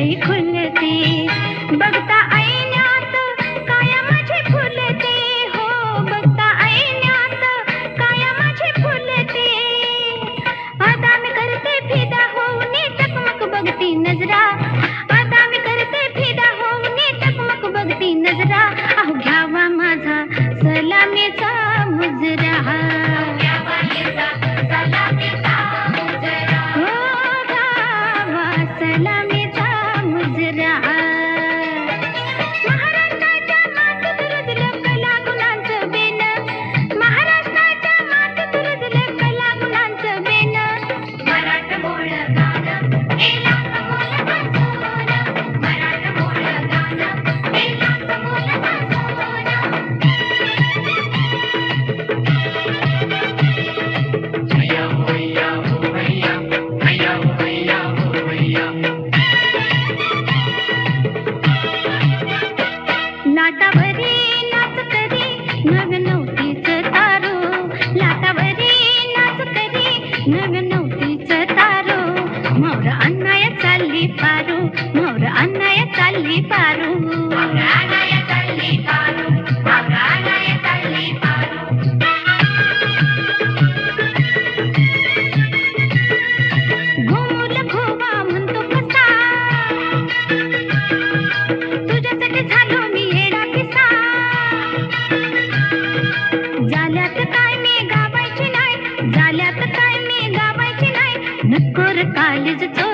खुलती बग लाटावरी नाच करी नग नवतीच तारो लाटावरी नाच करी नग नवतीच तारो मोर अन्नया चालली पारू मोर अन्नाय चालली पारू मुस्कुर कालिज तो